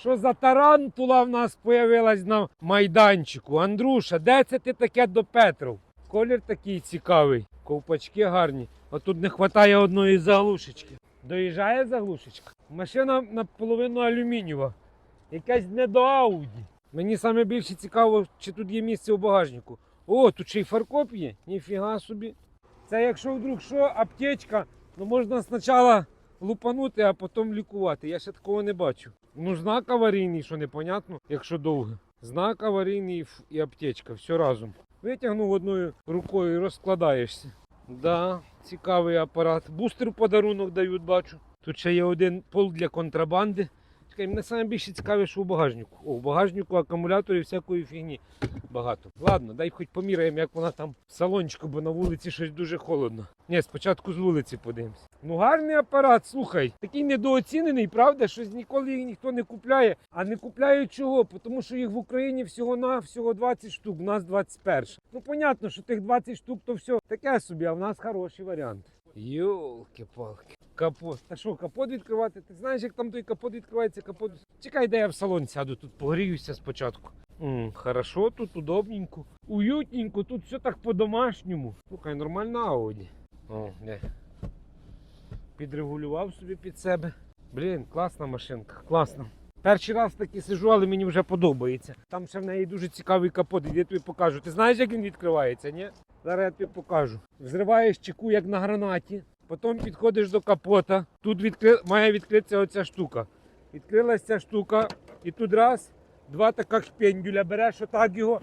Що за тарантула в нас появилась на майданчику? Андрюша, де це ти таке до Петров? Колір такий цікавий, ковпачки гарні. А тут не вистачає одної заглушечки. Доїжджає заглушечка. Машина наполовину алюмінієва. Якась не до Ауді. Мені саме більше цікаво, чи тут є місце у багажнику. О, тут ще й фаркоп є. Ніфіга собі. Це якщо вдруг що, аптечка, ну можна спочатку лупанути, а потім лікувати. Я ще такого не бачу. Ну, знак аварійний, що непонятно, якщо довго. Знак аварійний і аптечка, все разом. Витягнув одною рукою і розкладаєшся. Да, цікавий апарат. Бустер подарунок дають, бачу. Тут ще є один пол для контрабанди. Чекай, мене саме більше цікаве, що у багажнику. О, у багажнику акумуляторів всякої фігні багато. Ладно, дай хоч поміряємо, як вона там в салончику, бо на вулиці щось дуже холодно. Ні, спочатку з вулиці подивимось. Ну гарний апарат, слухай, такий недооцінений, правда? Щось ніколи їх ніхто не купляє. А не купляють чого? Тому що їх в Україні всього на всього 20 штук, у нас 21. Ну, понятно, що тих 20 штук то все таке собі, а в нас хороший варіант. Йолки-палки. Капот. Та що, капот відкривати? Ти знаєш, як там той капот відкривається, капот. Чекай, де я в салон сяду, тут погріюся спочатку. М, хорошо, тут удобненько, уютненько, тут все так по-домашньому. Слухай, нормальна Ауді. О, де. Підрегулював собі під себе. Блін, класна машинка, класна. Перший раз таки сижу, але мені вже подобається. Там ще в неї дуже цікавий капот, я тобі покажу. Ти знаєш, як він відкривається, ні? Зараз я тобі покажу. Взриваєш чеку, як на гранаті, потім підходиш до капота. Тут відкри... має відкритися оця штука. Відкрилася ця штука, і тут раз, два таких пендюля, береш отак його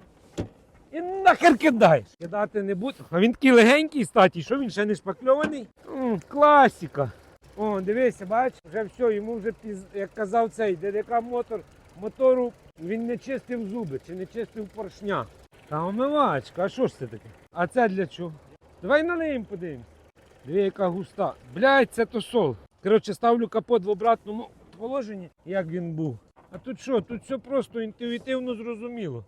і нахер кидаєш. Кидати не буду. А він такий легенький статі, що він ще не шпакльований? М, класіка. О, дивися, бач, вже все, йому вже піз... як казав цей ДДК мотор, мотору він не чистив зуби чи не чистив поршня. Та омивачка, а що ж це таке? А це для чого? Давай налиємо подивимось. Дві яка густа. Блядь, це то сол. Коротше, ставлю капот в обратному положенні, як він був. А тут що? Тут все просто інтуїтивно зрозуміло.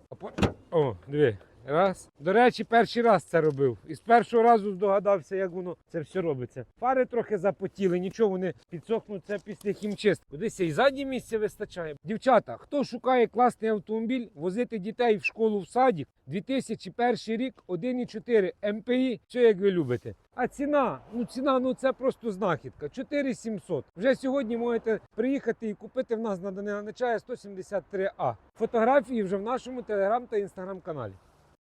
О, диви. Раз. До речі, перший раз це робив. І з першого разу здогадався, як воно це все робиться. Фари трохи запотіли, нічого вони підсохнуть це після хімчистки. Кудись і заднє місце вистачає. Дівчата, хто шукає класний автомобіль, возити дітей в школу в садик, 2001 рік, 1,4 МПІ, все як ви любите. А ціна, ну ціна, ну це просто знахідка. 4700. Вже сьогодні можете приїхати і купити в нас на Данила Нечая 173А. Фотографії вже в нашому телеграм та інстаграм каналі.